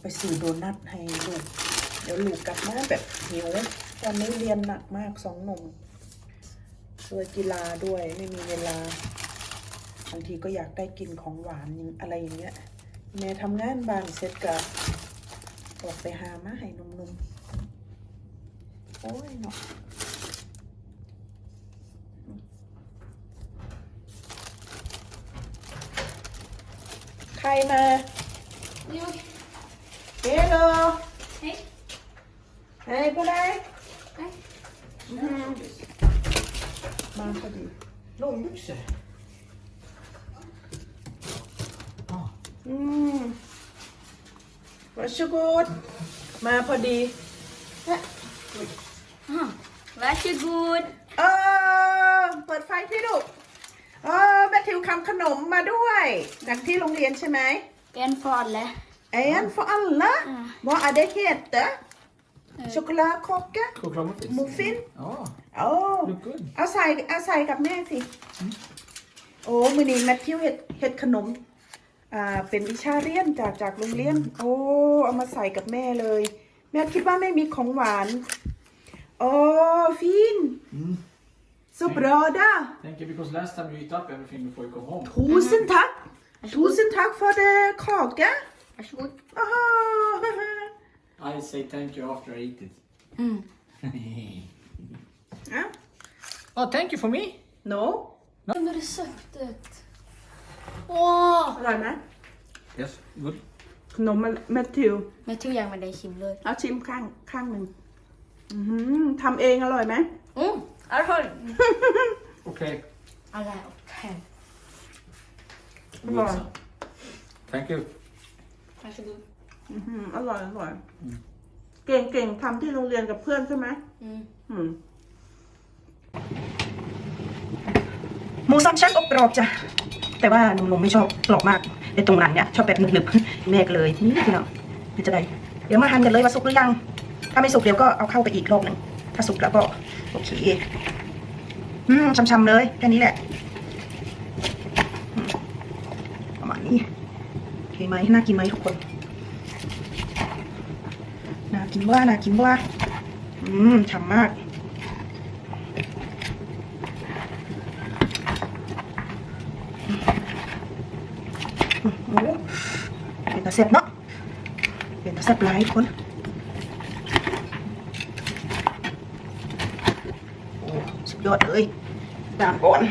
ไปซื้อโดนัทให้ลูก เดี๋ยวลูกกลับมาแบบหิว ตอนนี้เรียนหนักมากสองหนุ่มด้วยกีฬาด้วยไม่มีเวลา บางทีก็อยากได้กินของหวานอะไรอย่างเงี้ย แม่ทำงานบ้านเสร็จกับออกไปหามาให้นุ่มๆ โอ้ยเนาะใครมา Jo. เฮลโล Hej. เฮ้ยผู้ใด Hej. มาพอดี Långbyxor? Ja. อืมวัชกูดมาพอดี Aha. Varsågod. เออ เปิดไฟที่ลูก เออแม่ทิวทำขนมมาด้วย จากที่โรงเรียนใช่ไหม En för alla. เอ็ น för alla อ่า vad är det heter chokladkaka Chokladmuffins? muffin Ja, โอ้ look good. เอาใส่เอาใส่กับแม่สิ โอ้มือนี้แมทธิวเห็ดเห็ดขนม อ่า เป็นวิชาเรียนจากจากโรงเรียน โอ้ เอามาใส่กับแม่เลย แม่คิดว่าไม่มีของหวาน โอ้ฟิน Mm. så bra da Thank you because last time you eat up everything before you come home. tusen takk tusen takk for det kake Varsågod. Aha. I say thank you after I eat it. Mm. ja. oh, thank you for me. no Det med receptet. Åh! อร่อยไหม Yes, good. ขนมแมทธิว Men jag tog gärna med dig Kim Löv. เอาชิมข้างข้างหนึ่งอื้อหือทำเองอร่อยไหม Mm. Arhör. Okay. Alla är okej. Good, Bra. son. Thank you. Varsågod. อื้อหืออร่อยอร่อยเก่งเก่งทำที่โรงเรียนกับเพื่อนใช่ไหม Mm. อืมหมูสามชั้นอบกรอบจ้ะ แต่ว่าหนุ่มๆไม่ชอบกรอบมากไอ้ตรงนั้นเนี่ยชอบแบบหนึบๆแม่ก็เลยนี่พี่น้องนี่จะได้ เดี๋ยวมาหั่นกันเลยว่าสุกหรือยัง ถ้าไม่สุกเดี๋ยวก็เอาเข้าไปอีกรอบหนึ่งถ้าสุกแล้วก็โอเค อืมช้ำๆเลยแค่นี้แหละอืมประมาณนี้ โอเคไหมน่ากินไหมทุกคนน่ากินว่าน่ากินว่าอืมฉ่ำมากเป็นตาแซ่บเนาะเป็นตาแซ่บหลายทุกคนโอ้สุดยอดเลยดามก่อน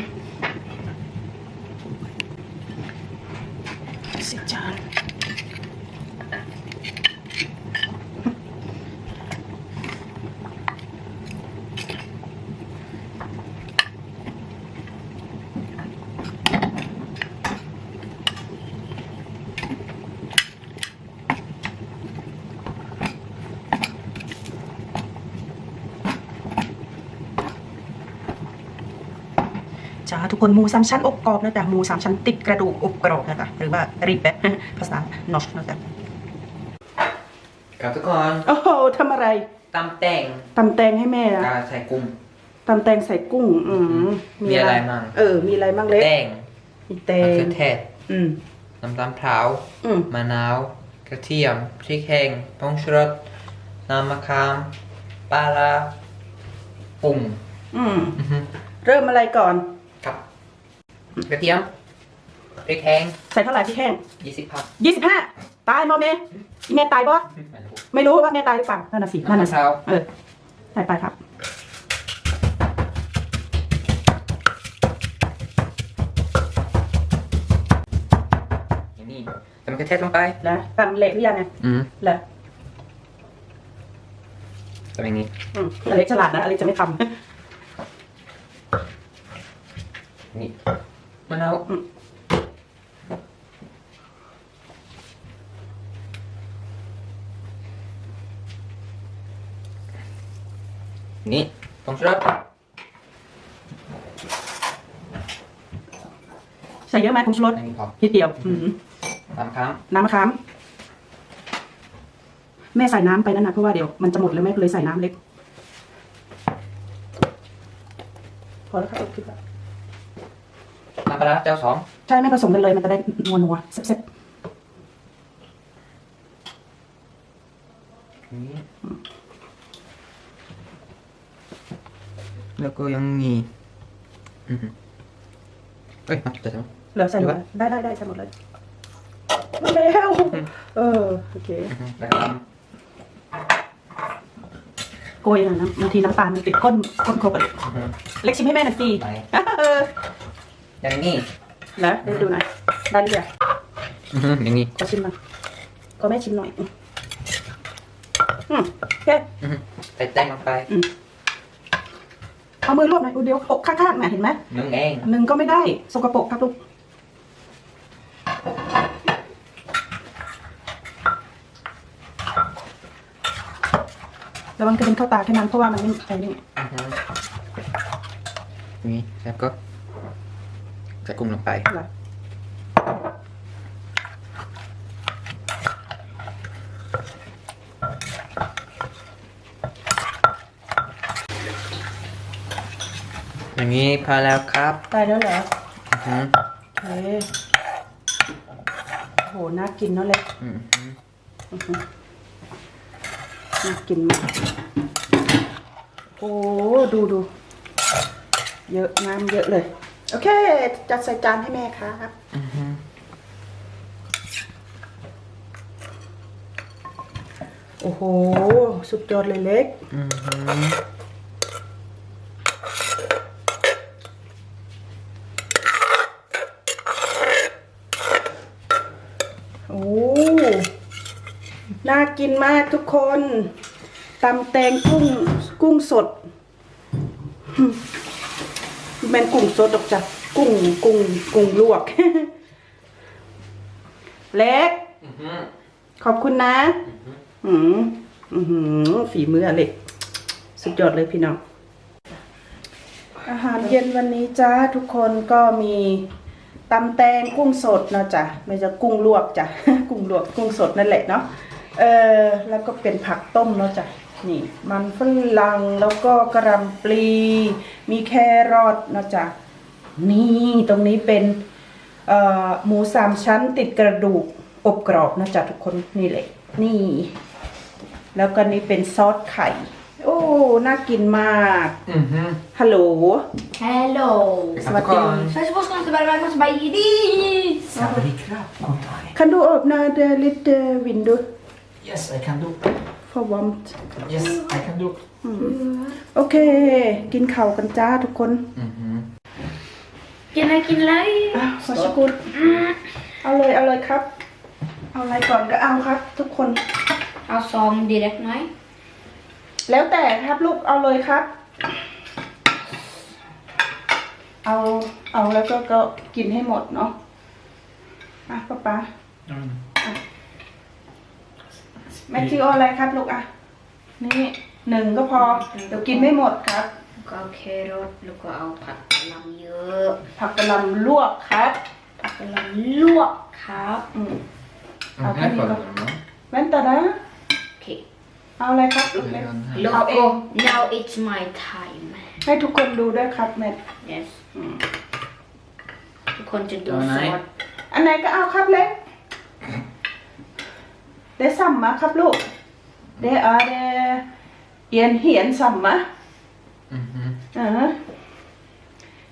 าทุกคนหมูสามชั้นอบกรอบนะจ๊ะหมูสามชั้นติดกระดูกอบกรอบนะจ๊ะหรือว่าริบแบบภาษานอชนะจ๊ะครับทุกคนโอ้โหทำอะไรตำแต่งตำแตงให้แม่นะกาใส่กุ้งตำแตงใส่กุ้ง อืมมีอะไรมั่งเออ มีอะไรมั่งเล็กแตงมีแตมะงเขือเทศอืมน้ำตาลพร้าวอืมมะนาว กระเทียมพริกแห้งผงชูรสน้ำมะขามปลาร้าปุ่งอืมอือฮึเริ่มอะไรก่อนครับ กระเทียมพริกแห้งใส่เท่าไหร่พี่แห้ง20พับยี่สิบห้าตายมอแม่แม่ตายบ่ไม่รู้ว่าแม่ตายหรือเปล่านั่นน่ะสินั่นน้ำมะน่ะสิพร้าวเออใส่ไปครับอย่างนี้ใส่มะเขือเทศลงไปแล้วตำเละหรือยังไงอืมแล้วทำอย่างนี้อืมอเล็กฉลาดนะอเล็กจะไม่ทนี่ มะนาวอืมนี่ผงชูรสำใส่เยอะไหมผงชูรสอันนี้พอนิดเดียวอืมตามครั้งน้ำมะขามแม่ใส่น้ำไปนั่นนะเพราะว่าเดี๋ยวมันจะหมดแล้วแม่ก็เลยใส่น้ำเล็ก พอแล้วครับคิดว่าน้ำ ปลาร้าเจ้าสองใช่แม่ผสมกันเลยมันจะได้นัวนัวๆเซ็บนี่แล้วก็ยังมีอือหือเอ้ยมาจะทำ ๆเหลือใส่หมดเลยได้ได้ได้ใส่หมดเลยหมดแล้วเออโอเคอือหือแล้วก็โกยนะน้ำบางทีน้ำตาลมันติดก้นก้นโคกอะอือหือเล็กชิมให้แม่หน่อยสิไปเอออย่างนี้แล้วได้ดูหน่อยได้หรือยังอือหืออย่างนี้ขอชิมหน่อยขอแม่ชิมหน่อย อืมอืมโอเคอือหือใส่แต้งลงไปเอามือรวบหน่อยอุยเดียวอกข้างๆน่ะเห็นไหมนึ่งเองหนึ่งก็ไม่ได้ สกปรกครับลูกระวังกระเด็นเข้าตาแค่นั้นเพราะว่ามันไม่ใช่นี่อือหือนี่แล้วก็ ใส่กุ้งลงไปอะไรอย่างนี้พอแล้วครับได้แล้วเหรออือหือโอเคโห น่ากินเนาะเล็กอือหืออื้อหือน่ากินมากโอ้ดูดู เยอะน้ำเยอะเลย โอเค จัดใส่จานให้แม่ครับอือหือโอ้โห สุดยอดเลยเล็กอือหือโอ้ น่ากินมากทุกคน ตำแตงกุ้งกุ้งสดหึ แมันกุ้งสดดอกจ้ะกุ้งกุ้งกุ้งลวก เล็ก อือหือขอบคุณนะอืมอือหือฝีมืออเล็ก สุดยอดเลยพี่น้อง อาหารเย็นวันนี้จ้าทุกคนก็มีตำแตงกุ้งสดเนาะจ้ะไม่จะกุ้งลวกจ้ะ กุ้งลวกกุ้งสดนั่นแหละเนาะ เออแล้วก็เป็นผักต้มเนาะจ้ะ นี่มันฝรั่งแล้วก็กระหลำปลี มีแครอทเนาะจ้ะนี่ตรงนี้เป็นเอ่อหมูสามชั้นติดกระดูกอบกรอบนะจ๊ะทุกคนนี่เลยนี่ แล้วก็นี่เป็นซอสไข่ โอ้ น่ากินมากอือหือฮัลโหล Hello สวัสดี Saya sebut sekarang sebagai macam bayi ni. สวัสดีครับคนไทย Kan du öppna the little window Yes I can do for warmth Yes I can do โอเค กินข้าวกันจ้าทุกคนอือหือกินอะไรกินอะไรอะขอชกุลเอาเลยเอาเลยครับ เอาอะไรก่อนก็เอาครับ ทุกคน เอาซองดีเล็กน้อย แล้วแต่ครับลูกเอาเลยครับ เอาเอาแล้วก็ก็กินให้หมดเนาะ อะป๊าป๊า Mm. แมทธิวเอาอะไรครับลูกอะ นี่หนึ่งก็พอ เดี๋ยวกินไม่หมดครับแล้วก็เอาแครอทแล้วก็เอาผักกะหล่ำเยอะ ผักกะหล่ำลวกครับผักกะหล่ำลวกครับอืมอือหือก่อนเนาะแว่นตานะ โอเค เอาอะไรครับลูกเดี๋เล็ยวกก่อนให้แล้วเอาเอก็ ง now it's my time ให้ทุกคนดูด้วยครับแมท yes ทุกคนจะดูเอาไหนซอส อันไหนก็เอาครับเล็ก เดซัมมาครับลูกเดอาเดเอียนเหียนซัมมาอือหืออ่าฮะ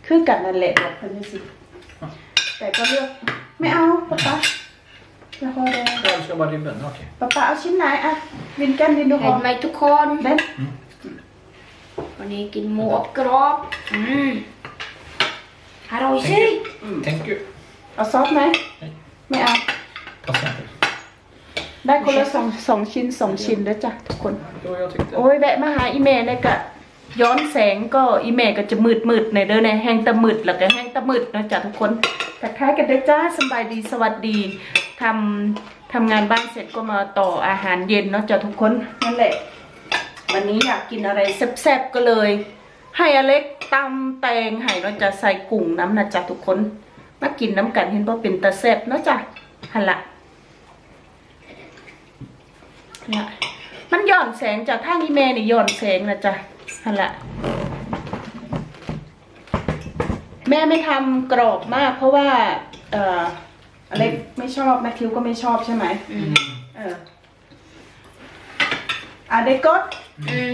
คือกันนั่นแหละบอกเพิ่นสิแต่ก็เลือกไม่เอาป๊าป๊าแล้วพอเด Jag ska bara ribben, okej ป๊าป๊าเอาชิ้นไหนอะวินแกนวินดูหเห็อนมไหมทุกคน เล่นวันนี้กินหมูอบกรอบ อืมอร่อยสิ Thank you เอาซอสไหมไม่เอา Passa inte ได้คนละสองสองชิ้นสองชิ้นแล้วจ้ะทุกคน Jo jag tyckte โอ้ยแวะมาหาอีเมลเนี่ยก็ย้อนแสงก็อีเมลก็จะมืดมืดๆในอยเด้อในแห้งตะมืดแล้วก็แห้งตะมืดนะจ๊ะทุกคนทักทายกันด้วยจ้าสบายดีสวัสดีทำทำงานบ้านเสร็จก็มาต่ออาหารเย็นเนาะจ้ะทุกคนนั่นแหละ วันนี้อยากกินอะไรแซ่บๆก็เลย ให้อเล็กตำแตงให้เนาะจะใส่กุ้งน้ำนะจ๊ะทุกคนมากินน้ำกันเห็นว่าเป็นตาแซ่บเนาะจ้ะหันละ ละมันหย่อนแสงจากทางอีเมลนี่หย่อนแสงนะจ๊ะนั่นแหละแม่ไม่ทำกรอบมาก เพราะว่า เอ่ออเล็กไม่ชอบแมทธิวก็ไม่ชอบใช่ไหมอืมเอออะเด็กกดอืม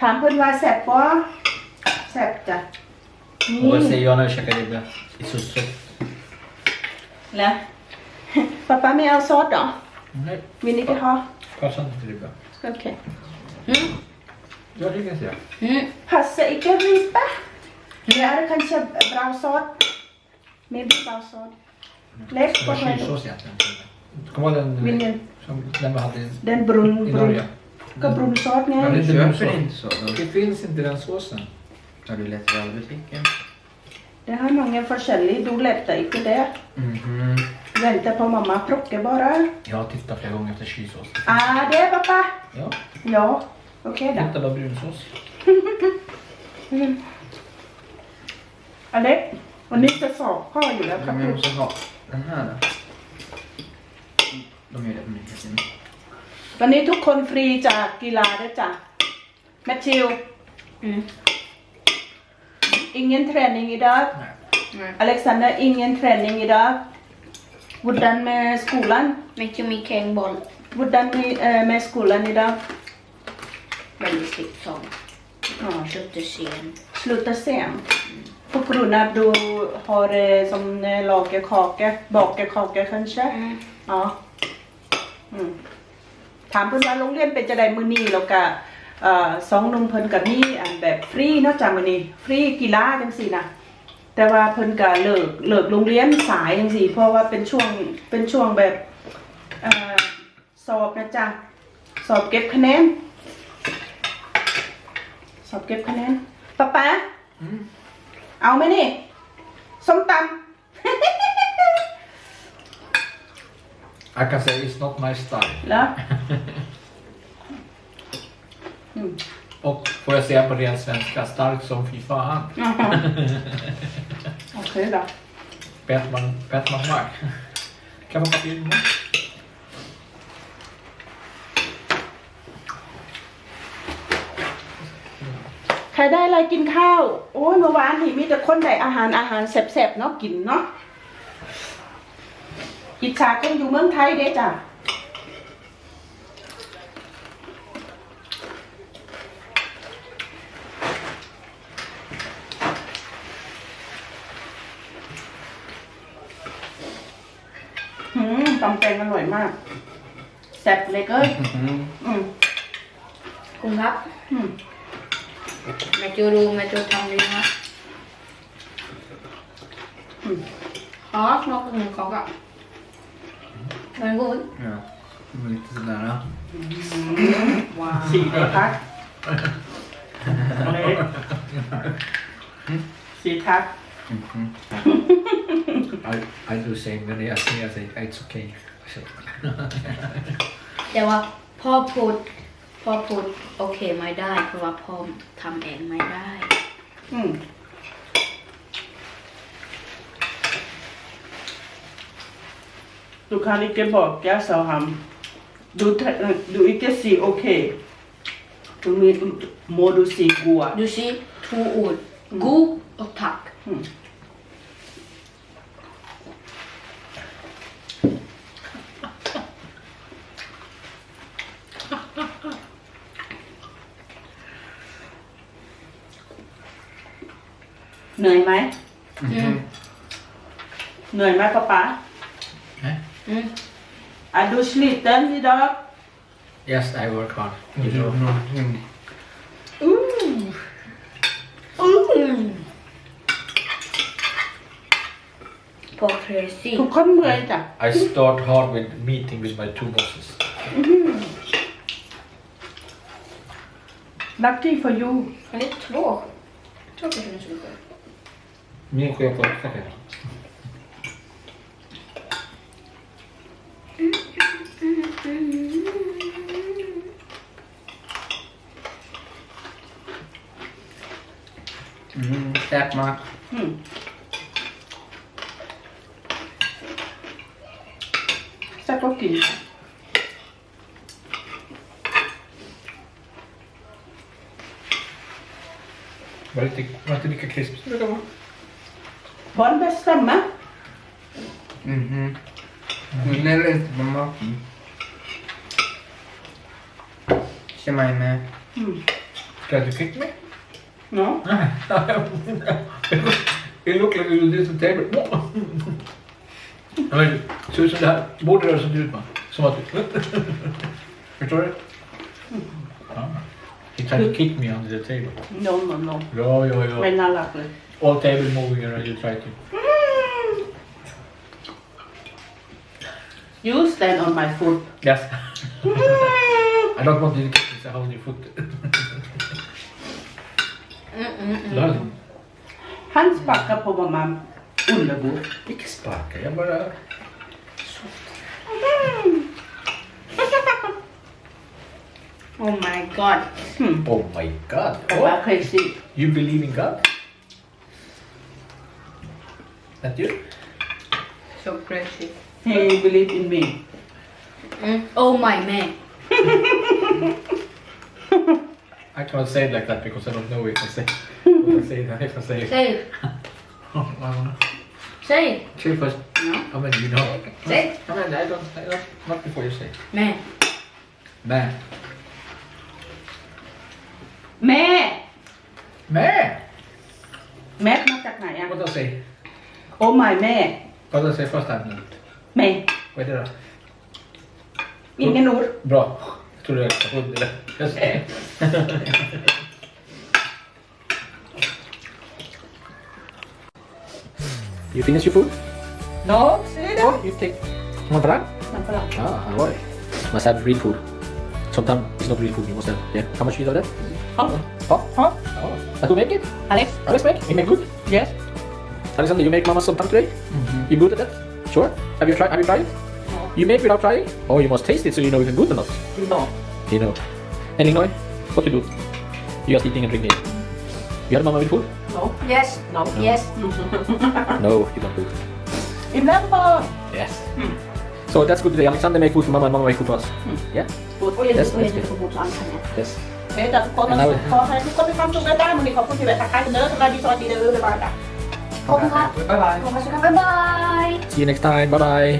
ถามเพื่อนว่าแสบปะแสบจ้ะนี่ Och vad säger jag när jag käkar ribba? Det är så sött. แล้วป๊าป๊าไม่เอาซอสเหรอ Nej, วินนี่ที่ฮอ Passa inte ribba. Okej. Okay. Mm. Jag tycker inte det. Mm. Passa inte ribba. Det är kanske bra sås. Maybe bra sås. Lägg på själv. Kyrsås egentligen. Kommer den, Vilken? Som den vi hade i, den brun, i Norge? Brunsorten. Men du köper inte så. Det finns inte den såsen. Har du letat i butiken? Det har många olika. Du letar inte det. Mhm. Vänta på mamma plockar bara. Jag har tittat flera gånger efter chilsås. Ah, det är pappa. Ja, Ja, okej jag då. hittade bara brunsås. Alex, och ni ska få ha ju det. Men jag måste ha den här då. De gör det på nyheten. วันนี้ทุกคนฟรีจากกีฬาด้วยจ้ะแมทธิว อืม ingen träning idag Nej. Alexander ingen träning idag Hvordan med skolan ไม่จะมีแข่งบอล Hvordan med, eh, med skolan idag? väldigt slikt som Ja, köpte sen. sluta sent. På grund av du har eh, som eh, lagar kaka, bakar kaka kanske? อืม Ja. Mm. ถามเพิ่นว่าโรงเรียนเป็นจะได้มื้อนี้แล้วก็เอ่อ สองหนุ่มเพิ่นก็มีอันแบบฟรีเนาะจ้ะมื้อนี้ฟรีกีฬาจังซี่นะแต่ว่าเพิ่นก็เลิกเลิกโรงเรียนสายจังซี่เพราะว่าเป็นช่วงเป็นช่วงแบบเอ่อสอบนะจ๊ะสอบเก็บคะแนน สอบเก็บคะแนนป๊าป๊าเอาไหมนี่ส้มตำ I can say it's not my style. เหรออืม Och får jag säga på ren svenska, stark som fy fan. อ่าฮะโอเค då. Bettman, Bettman Mark. Kan man papper in? ใครได้อะไรกินข้าว โอ้ยเมื่อวานนี่มีแต่คนได้อาหารอาหารแซ่บๆเนาะกินเนาะอิจฉาคนอยู่เมืองไทยเด้จ้ะหืมตำแต งอร่อยมากแซ่บเลยเกินอืมคุณครับอืมแม่จูรู้แม่จูทำดีนะอืมอ๋อน้องหนึ่งของก็มันกู Ja. De är lite sådär. ja. ว้าวสีทักสีทัก Mhm. I, I do same when they ask me, I say it's okay. So, แต่ว่าพ่อพูดพ่อพูดโอเคไม่ได้ เพราะว่าพ่อทำเองไม่ได้ อืม Du kan ikke bake, sa han. Du, te- du ikke si OK. Du må- må du si god. ดูสิทูอูดกู och tack อืม เหนื่อยไหม อืม เหนื่อยไหมป๊าป๊า eh? อืม อ่ะดูสลิดเต้นดีดอก Yes, I work hard. You do någonting. อู้ อืมพอ crazy ทุกคนเมื่อยจ้ะ I start hard with meeting with my two bosses. lucky for you Men det är två. Två personer som går. Minha cueca tá Hum, certo, Marco. Hum. É pouquinho. Vai ter, vai ter que crescer. Vai acabar. Det inte, var det inte lika krispigt som det brukar vara? Var det bäst stämma? Mhm. Nu är det inte på maten. Känner mig med. Glad you picked me? Ja. it looked like you did the table. Ja, men, ser ut som det här bordet där som du ut med. Som att Förstår du? Ja. He tried to kick me under the table. No, no, no. Ja, ja, ja. ไม่น่ารักเลย All table moving around, you try to. You stand on my foot Yes. I don't want you to kick me, so hold your foot. อืมอืมอืม Lol. Han sparkar på mamma underbord Icke sparka, jag bara... Oh my god Oh my god. แต่ว่า crazy You believe in God? That you? so crazy he believe in me อืม Oh my man I can't say it like that because I don't know if I say what I say that if I say it. say it Oh, I don't know. say it Say it first. no I mean, you know. say I mean, I don't, I don't, not before you say. แม่ Man. แม่ Man! แม็กมาจากไหนอ่ะ What do I say? โอ้ my แม่ What do I say first time nu? แม่ Vad är det då? ingen ord Bra. Jag trodde jag var hund eller... Jag säger. You finish your food? no say that Oh, you take one for that? น้ำฝรั่ง Ah, alright. Must have real food. Sometimes it's not real food, you must have. Yeah. How much you know that? ฮะ Hot? ฮะ Oh. That who make it? อเล็ก Alex make? You make good? yes Alexander, you make mama some pump today? Mm -hmm. You good at that? Sure? Have you tried have you tried it? No. You make without trying? Oh you must taste it so you know if it's good or not. No. You know. And Illinois, what you do? You just eating and drinking. You had mama with food? No. Yes. No. no. Yes. no, you don't do. Remember. Yes. So that's good today. Alexander make food for mama and mama make food for us. Mm. Yeah? Good. Yes. yes, good. Yes. Okay, that's good. And không khách bye bye. Không khách bye bye. See you next time. Bye bye.